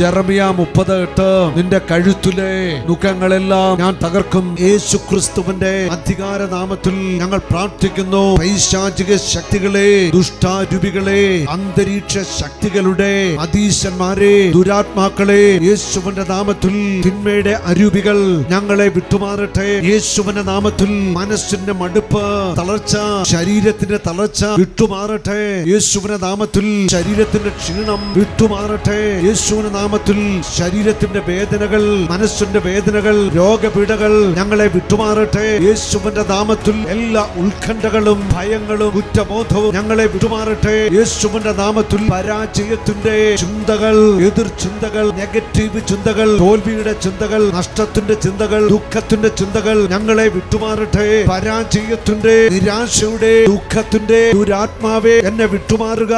ജെറമിയ മുപ്പത് എട്ട് നിന്റെ കഴുത്തിലെ നുഖങ്ങളെല്ലാം ഞാൻ തകർക്കും. യേശു ക്രിസ്തുവിന്റെ അധികാര നാമത്തിൽ ഞങ്ങൾ പ്രാർത്ഥിക്കുന്നു. പൈശാചിക ശക്തികളെ ദുഷ്ടാരൂപികളെ അന്തരീക്ഷ ശക്തികളുടെ അതീശന്മാരെ ദുരാത്മാക്കളെ യേശുവിന്റെ നാമത്തിൽ തിന്മയുടെ അരൂപികൾ ഞങ്ങളെ വിട്ടുമാറട്ടെ. യേശുവിന്റെ നാമത്തിൽ മനസ്സിന്റെ മടുപ്പ് തളർച്ച ശരീരത്തിന്റെ തളർച്ച വിട്ടുമാറട്ടെ. യേശുവിന്റെ നാമത്തിൽ ശരീരത്തിന്റെ ക്ഷീണം വിട്ടുമാറട്ടെ. യേശുവിന്റെ നാമത്തിൽ ശരീരത്തിന്റെ വേദനകൾ മനസ്സിന്റെ വേദനകൾ രോഗപീഠകൾ ഞങ്ങളെ വിട്ടുമാറട്ടെ. യേശുവിന്റെ നാമത്തിൽ എല്ലാ ഉത്കണ്ഠകളും ഭയങ്ങളും കുറ്റബോധവും ഞങ്ങളെ വിട്ടുമാറട്ടെ. യേശുവിന്റെ നാമത്തിൽ പരാജയത്തിന്റെ ചിന്തകൾ എതിർ ചിന്തകൾ നെഗറ്റീവ് ചിന്തകൾ തോൽവിയുടെ ചിന്തകൾ നഷ്ടത്തിന്റെ ചിന്തകൾ ദുഃഖത്തിന്റെ ചിന്തകൾ ഞങ്ങളെ വിട്ടുമാറട്ടെ. പരാജയത്തിന്റെ നിരാശയുടെ ദുഃഖത്തിന്റെ ദുരാത്മാവെ എന്നെ വിട്ടുമാറുക.